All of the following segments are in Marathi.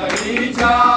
Eita!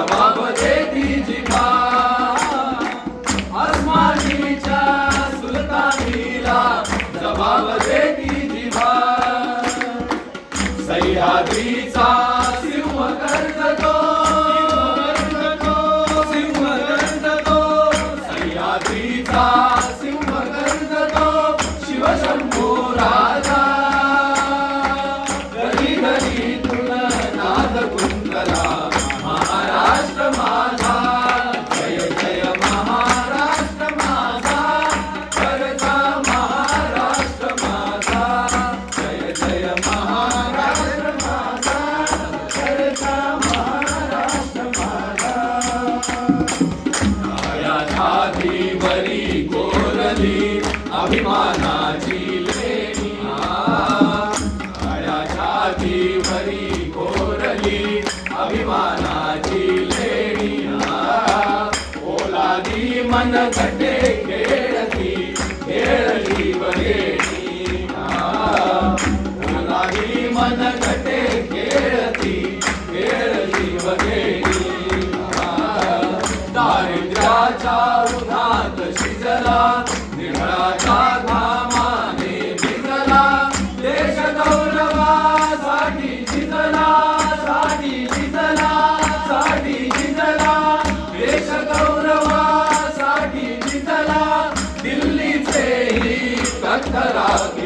जवाब देती जिभा आसमानीच्या सुलतानीला जवाब देती जिभा सह्याद्रीचा सिंह कर्तको सिंह कर्तको सह्याद्रीचा सिंह ಕೇಳದಿ ಮನ ಗಡ್ಡೆ ಕೇಳದಿ ಕೇಳದಿ ಬರೇಡಿ ಮನ ಗಡ್ಡೆ राग